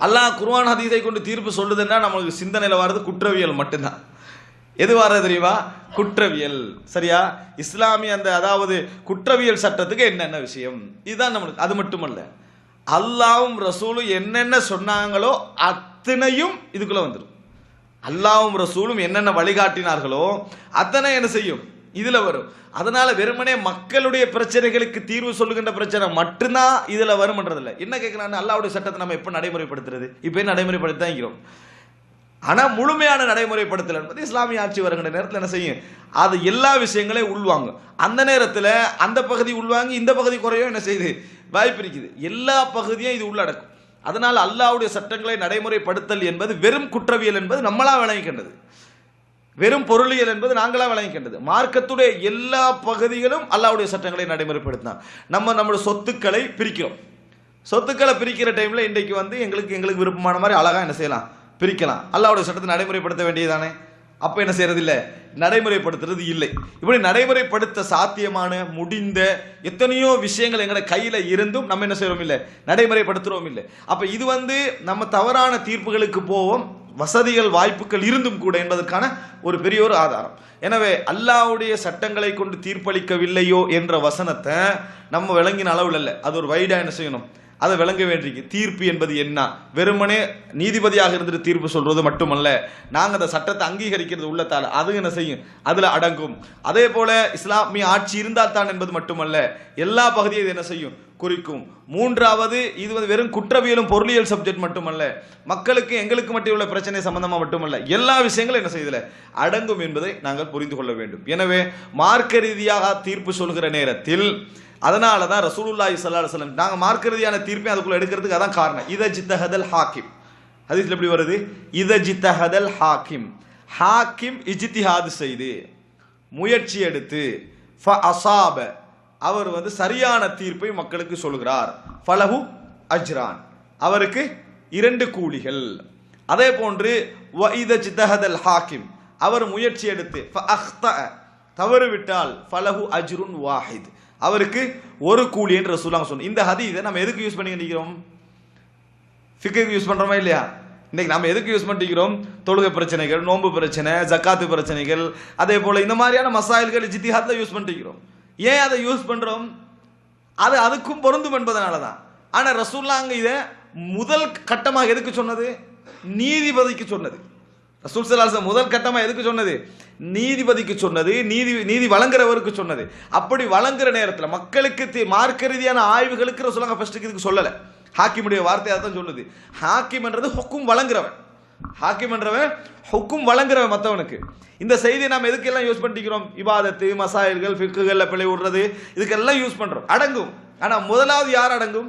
அல்லாஹ் குர்வான் ஹதீஸை கொண்டு தீர்ப்பு சொல்லுதுன்னா நம்மளுக்கு சிந்தனையில் வர்றது குற்றவியல் மட்டும்தான். எது வர்றது தெரியுமா? குற்றவியல். சரியா? இஸ்லாமிய அந்த அதாவது குற்றவியல் சட்டத்துக்கு என்னென்ன விஷயம்? இதுதான் நம்மளுக்கு அது மட்டுமல்ல. அல்லாவும் ரசூலும் என்னென்ன சொன்னாங்களோ அத்தனையும் இதுக்குள்ளே வந்துடும் அல்லாவும் ரசூலும் என்னென்ன வழிகாட்டினார்களோ அத்தனை என்ன செய்யும்? இதுல வரும். அதனால வெறுமனே மக்களுடைய பிரச்சனைகளுக்கு தீர்வு சொல்லுகின்ற பிரச்சனை மட்டும்தான் இதுல வரும்ன்றதில்ல. என்ன கேட்கிறான்னு அல்லாவுடைய சட்டத்தை நம்ம எப்போ நடைமுறைப்படுத்துறது? இப்ப நடைமுறைப்படுத்தாங்கிறோம் ஆனால் முழுமையான நடைமுறைப்படுத்தல் என்பது இஸ்லாமிய ஆட்சி வருகின்ற நேரத்தில் என்ன செய்யும்? அது எல்லா விஷயங்களையும் உள்வாங்க அந்த நேரத்தில் அந்த பகுதி உள்வாங்கி இந்த பகுதி குறையும் என்ன செய்யுது? வாய்ப்பு இருக்குது. எல்லா பகுதியும் இது உள்ளடக்கும். அதனால் அல்லாவுடைய சட்டங்களை நடைமுறைப்படுத்தல் என்பது வெறும் குற்றவியல் என்பது நம்மளா விளங்கிக்கின்றது. வெறும் பொருளியல் என்பது நாங்களாக விளங்கிக்கின்றது மார்க்கத்துடைய எல்லா பகுதிகளும் அல்லாவுடைய சட்டங்களை நடைமுறைப்படுத்தினான் நம்ம நம்மளுடைய சொத்துக்களை பிரிக்கிறோம். சொத்துக்களை பிரிக்கிற டைமில் இன்றைக்கு வந்து எங்களுக்கு எங்களுக்கு விருப்பமான மாதிரி அழகாக என்ன செய்யலாம்? பிரிக்கலாம். அல்லாவுடைய சட்டத்தை நடைமுறைப்படுத்த வேண்டியதானே அப்போ என்ன செய்யறது இல்லை நடைமுறைப்படுத்துறது இல்லை. இப்படி நடைமுறைப்படுத்த சாத்தியமான முடிந்த எத்தனையோ விஷயங்கள் எங்களோட கையில் இருந்தும் நம்ம என்ன செய்யறோம் இல்லை? நடைமுறைப்படுத்துகிறோம் இல்லை. அப்போ இது வந்து நம்ம தவறான தீர்ப்புகளுக்கு போவோம். வசதிகள் வாய்ப்புகள் இருந்தும் கூட என்பதற்கான ஒரு பெரிய ஒரு ஆதாரம். எனவே அல்லாவுடைய சட்டங்களை கொண்டு தீர்ப்பளிக்கவில்லையோ என்ற வசனத்தை நம்ம விளங்கின அளவில் இல்லை அது ஒரு வைடா என்ன செய்யணும்? அதை விளங்க வேண்டியிருக்கு. தீர்ப்பு என்பது என்ன? வெறுமனே நீதிபதியாக இருந்துட்டு தீர்ப்பு சொல்றது மட்டுமல்ல நாங்கள் அந்த சட்டத்தை அங்கீகரிக்கிறது உள்ளத்தால் அது என்ன செய்யும்? அதில் அடங்கும். அதே போல இஸ்லாமிய ஆட்சி இருந்தால் தான் என்பது மட்டுமல்ல எல்லா பகுதியும் இது என்ன செய்யும்? குறிக்கும். மூன்றாவது இது வந்து வெறும் குற்றவியலும் பொருளியல் சப்ஜெக்ட் மட்டுமல்ல மக்களுக்கு எங்களுக்கு மட்டும் உள்ள பிரச்சனை சம்பந்தமாக மட்டுமல்ல எல்லா விஷயங்களும் என்ன செய்யுதுல? அடங்கும் என்பதை நாங்கள் புரிந்து கொள்ள வேண்டும். எனவே மார்க்க ரீதியாக தீர்ப்பு சொல்கிற நேரத்தில் அதனால தான் ரசூலுல்லாஹி ஸல்லல்லாஹு சொல்லம் நாங்கள் மார்க்கிறதியான தீர்ப்பை அதுக்குள்ளே எடுக்கிறதுக்கு அதான் காரணம். இத ஜித்தஹதல் ஹாக்கிம். ஹதீஸ்ல எப்படி வருது? இத ஜித்தஹதல் ஹாக்கிம். ஹாக்கிம் இஜித்திஹாது செய்து முயற்சி எடுத்து ஃப அசாப அவர் வந்து சரியான தீர்ப்பை மக்களுக்கு சொல்கிறார். ஃபலஹு அஜ்ரான். அவருக்கு இரண்டு கூலிகள். அதே போன்று வ இத ஜித்தஹதல் ஹாக்கிம். அவர் முயற்சி எடுத்து ஃப அஹ்தஅ. தவறு விட்டால் ஃபலஹு அஜ்ருன் வாஹித். அவருக்கு ஒரு கூலி என்று ரசூலுல்லாஹ் சொல்லணும் இந்த ஹதீஸை நம்ம எதுக்கு யூஸ் பண்ணி நிற்கிறோம் ஃபிக்கு யூஸ் பண்ணுறோமா இல்லையா? இன்றைக்கி நம்ம எதுக்கு யூஸ் பண்ணிக்கிறோம்? தொழுகை பிரச்சனைகள் நோன்பு பிரச்சனை ஜக்காத்து பிரச்சனைகள் அதே போல் இந்த மாதிரியான மசாயல்கள் ஜித்திஹாத்தில் யூஸ் பண்ணிக்கிறோம். ஏன் அதை யூஸ் பண்ணுறோம் அது அதுக்கும் பொருந்தும் என்பதனால தான். ஆனால் ரசூல்லா அங்கே இதை முதல் கட்டமாக எதுக்கு சொன்னது? நீதிபதிக்கு சொன்னது. ரசூல் சலாசம் முதல் கட்டமாக எதுக்கு சொன்னது? நீதிபதிக்கு சொன்னது நீதி நீதி வழங்குறவருக்கு சொன்னது. அப்படி வழங்குற நேரத்தில் மக்களுக்கு மார்க்க ரீதியான ஆய்வுகளுக்கு ரசூலாங்க ஃபஸ்ட்டுக்கு இதுக்கு சொல்லலை. ஹாக்கிமுடைய வார்த்தையாக தான் சொல்லுது ஹாக்கிம்ன்றது ஹொக்கும் வழங்குறவன். ஹாக்கிம்ன்றவன் ஹுக்கும் வழங்குறவன் மற்றவனுக்கு இந்த செய்தியை நாம் எதுக்கெல்லாம் யூஸ் பண்ணிக்கிறோம்? இபாதத்து மசாயல்கள் ஃபிக்குகளில் பிழை விடுறது இதுக்கெல்லாம் யூஸ் பண்ணுறோம் அடங்கும். ஆனால் முதலாவது யார் அடங்கும்?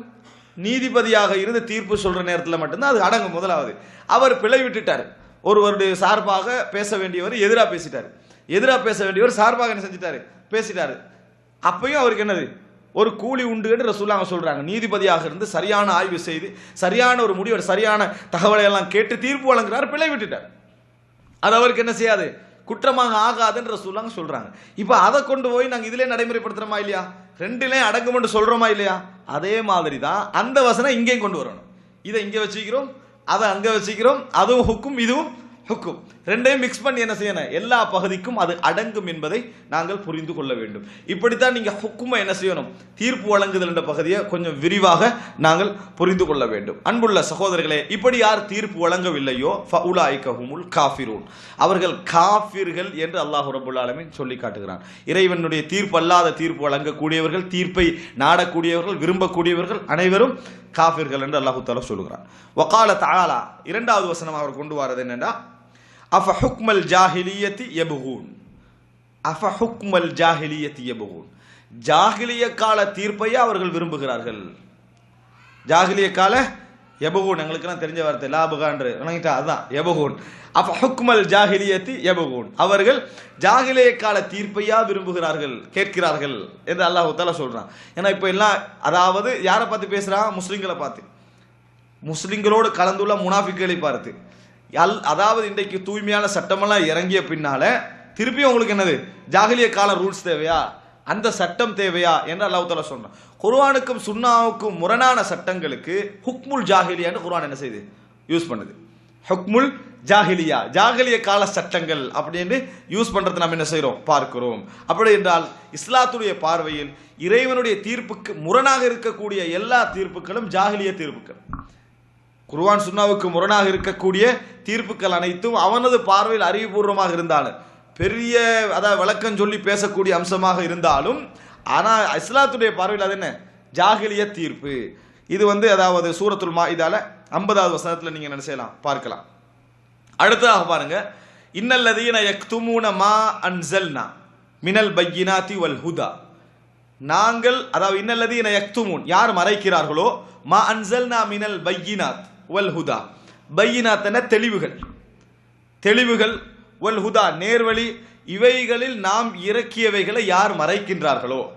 நீதிபதியாக இருந்து தீர்ப்பு சொல்கிற நேரத்தில் மட்டும்தான் அது அடங்கும் முதலாவது. அவர் பிழை விட்டுட்டார். ஒருவருடைய சார்பாக பேச வேண்டியவர் எதிராக பேசிட்டார். எதிராக பேச வேண்டியவர் சார்பாக என்ன செஞ்சிட்டாரு? பேசிட்டாரு. அப்பையும் அவருக்கு என்னது? ஒரு கூலி உண்டு என்று ரசூலாங்க சொல்றாங்க. நீதிபதியாக இருந்து சரியான ஆய்வு செய்து சரியான ஒரு முடிவு சரியான தகவலை எல்லாம் கேட்டு தீர்ப்பு வழங்குறார் பிழை விட்டுட்டார். அது அவருக்கு என்ன செய்யாது? குற்றமாக ஆகாதுன்ற ரசூலாங்க சொல்கிறாங்க இப்போ அதை கொண்டு போய் நாங்கள் இதிலே நடைமுறைப்படுத்துறோமா இல்லையா? ரெண்டுலேயும் அடங்குமென்று சொல்கிறோமா இல்லையா? அதே மாதிரி தான் அந்த வசனம் இங்கேயும் கொண்டு வரணும். இதை இங்கே வச்சுக்கிறோம். அதை அங்கே வச்சுக்கிறோம் அதுவும் ஹுக்கும் இதுவும் ஹுக்கும் ரெண்டையும் மிக்ஸ் பண்ணி என்ன செய்யணும்? எல்லா பகுதிக்கும் அது அடங்கும் என்பதை நாங்கள் புரிந்து கொள்ள வேண்டும். இப்படித்தான் நீங்கள் ஹுக்குமை என்ன செய்யணும்? தீர்ப்பு வழங்குதல் என்ற பகுதியை கொஞ்சம் விரிவாக நாங்கள் புரிந்து கொள்ள வேண்டும். அன்புள்ள சகோதரர்களே இப்படி யார் தீர்ப்பு வழங்கவில்லையோ ஃபவுலாய்கஹுமுல் காஃபிரூன் அவர்கள் காஃபிர்கள் என்று அல்லாஹ் ரபுல் சொல்லி காட்டுகிறான். இறைவனுடைய தீர்ப்பு அல்லாத தீர்ப்பு வழங்கக்கூடியவர்கள் தீர்ப்பை நாடக்கூடியவர்கள் விரும்பக்கூடியவர்கள் அனைவரும் காஃபிர்கள் என்று அல்லாஹு தாலா சொல்லுகிறான். வகால தாலா இரண்டாவது வசனம் அவர் கொண்டு வரது என்னென்னா அஃப ஹுக்மல் ஜாஹிலியத்தி எபுகூன் அஃப ஹுக்மல் ஜாஹிலியத்தி எபுகூன் ஜாகிலிய கால தீர்ப்பையே அவர்கள் விரும்புகிறார்கள். ஜாகிலிய கால எபகூன் எங்களுக்கெல்லாம் தெரிஞ்ச வார்த்தை லாபகான்று. விளங்கிட்டா அதுதான் எபகூன் அப்ப ஹுக்மல் ஜாஹிலியத்தி எபகூன் அவர்கள் ஜாகிலிய கால தீர்ப்பையா விரும்புகிறார்கள் கேட்கிறார்கள் என்று அல்லாஹு தால சொல்றான். ஏன்னா இப்போ எல்லாம் அதாவது யாரை பார்த்து பேசுறான்? முஸ்லிம்களை பார்த்து. முஸ்லிம்களோடு கலந்துள்ள முனாஃபிக்களை பார்த்து. அல் அதாவது இன்றைக்கு தூய்மையான சட்டமெல்லாம் இறங்கிய பின்னால திருப்பி உங்களுக்கு என்னது? ஜாகிலிய கால ரூல்ஸ் தேவையா? அந்த சட்டம் தேவையா? என்று அல்லாஹ் தாலா சொல்றான். குர்வானுக்கும் சுன்னாவுக்கும் முரணான சட்டங்களுக்கு ஹுக்முல் ஜாகிலியான்னு குர்வான் என்ன செய்யுது யூஸ் பண்ணுது. ஹுக்முல் ஜாகிலியா. ஜாகிலிய கால சட்டங்கள் அப்படின்னு யூஸ் பண்றது நம்ம என்ன செய்கிறோம் பார்க்கிறோம். அப்படி என்றால் இஸ்லாத்துடைய பார்வையில் இறைவனுடைய தீர்ப்புக்கு முரணாக இருக்கக்கூடிய எல்லா தீர்ப்புகளும் ஜாகிலிய தீர்ப்புகள். குருவான் சுன்னாவுக்கு முரணாக இருக்கக்கூடிய தீர்ப்புகள் அனைத்தும் அவனது பார்வையில் அறிவுபூர்வமாக இருந்தாலும் பெரிய அதாவது விளக்கம் சொல்லி பேசக்கூடிய அம்சமாக இருந்தாலும் ஆனால் இஸ்லாத்துடைய பார்வையில் அது என்ன? ஜாகிலிய தீர்ப்பு. இது வந்து அதாவது சூரத்துல் மாஇதால ஐம்பதாவது வசனத்தில் நீங்கள் என்ன செய்யலாம்? பார்க்கலாம். அடுத்ததாக பாருங்க. இன்னல்லதீன யக்துமூன மா அன்சல்னா மினல் பையினாத்தி வல் ஹுதா. நாங்கள் அதாவது இன்னல்லதீன யக்துமூன் யார் மறைக்கிறார்களோ மா அன்சல்னா மினல் பையினாத். வல் ஹுதா. பையினாத் என தெளிவுகள். தெளிவுகள் வல் ஹுதா நேர்வழி இவைகளில் நாம் இறக்கியவைகளை யார் மறைக்கின்றார்களோ?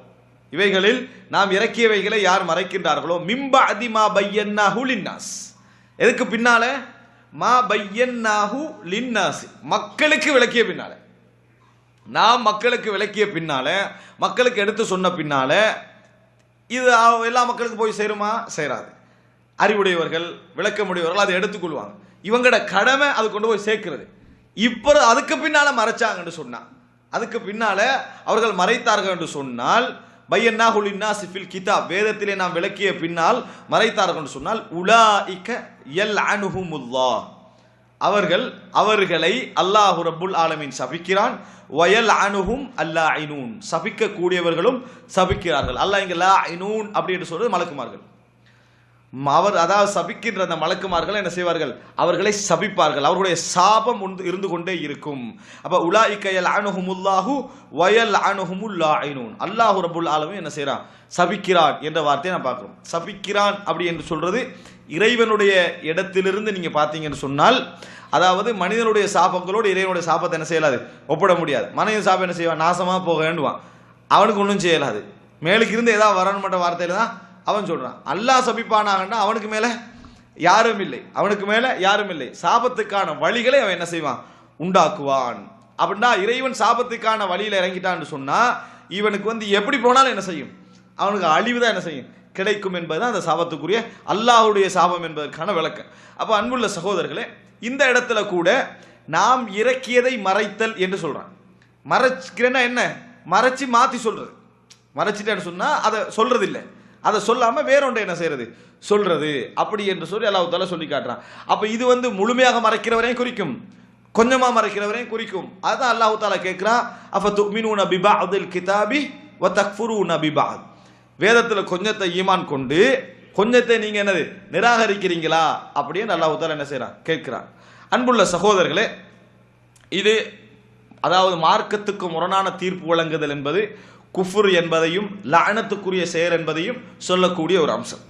இவைகளில் நாம் இறக்கியவைகளை யார் மறைக்கின்றார்களோ? மிம்ப அதிமா பையன்னாஹு லின்னாஸ். எதுக்கு பின்னால? மா பையன்னாஹு லின்னாஸ். மக்களுக்கு விளக்கிய பின்னால. நாம் மக்களுக்கு விளக்கிய பின்னால மக்களுக்கு எடுத்து சொன்ன பின்னால இது அவ- எல்லா மக்களுக்கும் போய் சேருமா? சேராது. அறிவுடையவர்கள் விளக்கமுடையவர்கள் அதை எடுத்துக்கொள்வாங்க. இவங்களோட கடமை அது கொண்டு போய் சேர்க்கிறது. இப்போ அதுக்கு பின்னால் மறைச்சாங்கன்னு சொன்னான் அதுக்கு பின்னால் அவர்கள் மறைத்தார்கள் என்று சொன்னால் பையன்னா ஹுலின்னா சிஃபில் கிதாப் வேதத்திலே நாம் விளக்கிய பின்னால் மறைத்தார்கள் என்று சொன்னால் உலாஇக்க எல் அனுகுமுல்லா அவர்கள் அவர்களை அல்லாஹு ரபுல் ஆலமின் சபிக்கிறான் வயல் அணுகும் அல்லா ஐனூன் சபிக்க கூடியவர்களும் சபிக்கிறார்கள். அல்லாஹ் இங்க லா ஐனூன் அப்படி என்று சொல்றது மலக்குமார்கள். அவர் அதாவது சபிக்கின்ற அந்த மலக்குமார்கள் என்ன செய்வார்கள்? அவர்களை சபிப்பார்கள். அவர்களுடைய சாபம் இருந்து கொண்டே இருக்கும். அப்ப உலாஇக்கையல் அணுகுமுல்லாஹு வயல் அணுகுமுல்லா ஐனூன் அல்லாஹு ரபுல் ஆலமும் என்ன செய்கிறான் சபிக்கிறான் என்ற வார்த்தையை நான் பார்க்கிறோம். சபிக்கிறான் அப்படி என்று சொல்றது இறைவனுடைய இடத்திலிருந்து நீங்க பார்த்தீங்கன்னு சொன்னால் அதாவது மனிதனுடைய சாபங்களோடு இறைவனுடைய சாபத்தை என்ன செய்யலாது? ஒப்பிட முடியாது. மனிதன் சாபம் என்ன செய்வான் நாசமா போக வேண்டுவான் அவனுக்கு ஒன்றும் செய்யலாது. மேலுக்கு இருந்து ஏதாவது வரணுமன்ற வார்த்தையில தான் அவன் சொல்றான் அல்லாஹ் சபிப்பானாகன்னா அவனுக்கு மேல யாரும் இல்லை. அவனுக்கு மேல யாரும் இல்லை. சாபத்துக்கான வழிகளை அவன் என்ன செய்வான்? உண்டாக்குவான். அப்படின்னா இறைவன் சாபத்துக்கான வழியில இறங்கிட்டான்னு சொன்னா இவனுக்கு வந்து எப்படி போனாலும் என்ன செய்யும்? அவனுக்கு அழிவு தான் என்ன செய்யும்? கிடைக்கும் என்பதுதான் அந்த சாபத்துக்குரிய அல்லாஹ்வுடைய சாபம் என்பதற்கான விளக்கம். அப்போ அன்புள்ள சகோதரர்களே இந்த இடத்துல கூட நாம் இறக்கியதை மறைத்தல் என்று சொல்றான். மறைக்கிறேன்னா என்ன? மறைச்சி மாத்தி சொல்றது. மறைச்சிட்டேன்னு சொன்னா அதை சொல்றது இல்லை அதை சொல்லாமல் வேறொன்றை என்ன செய்யறது சொல்றது. அப்படி என்று சொல்லி அல்லாஹால சொல்லி காட்டுறான். அப்போ இது வந்து முழுமையாக மறைக்கிறவரையும் குறிக்கும். கொஞ்சமாக மறைக்கிறவரையும் குறிக்கும். அதுதான் அல்லாஹு தாலா கேட்குறான் அப்போ துக்மினு நபிபா அப்துல் கிதாபி வ தக்ஃபுரு நபிபா வேதத்தில் கொஞ்சத்தை ஈமான் கொண்டு கொஞ்சத்தை நீங்கள் என்னது நிராகரிக்கிறீங்களா? அப்படின்னு அல்லாஹு தாலா என்ன செய்கிறான் கேட்குறான். அன்புள்ள சகோதரர்களே இது அதாவது மார்க்கத்துக்கு முரணான தீர்ப்பு வழங்குதல் என்பது குஃபுர் என்பதையும் லஅனத்துக்குரிய செயல் என்பதையும் சொல்லக்கூடிய ஒரு அம்சம்.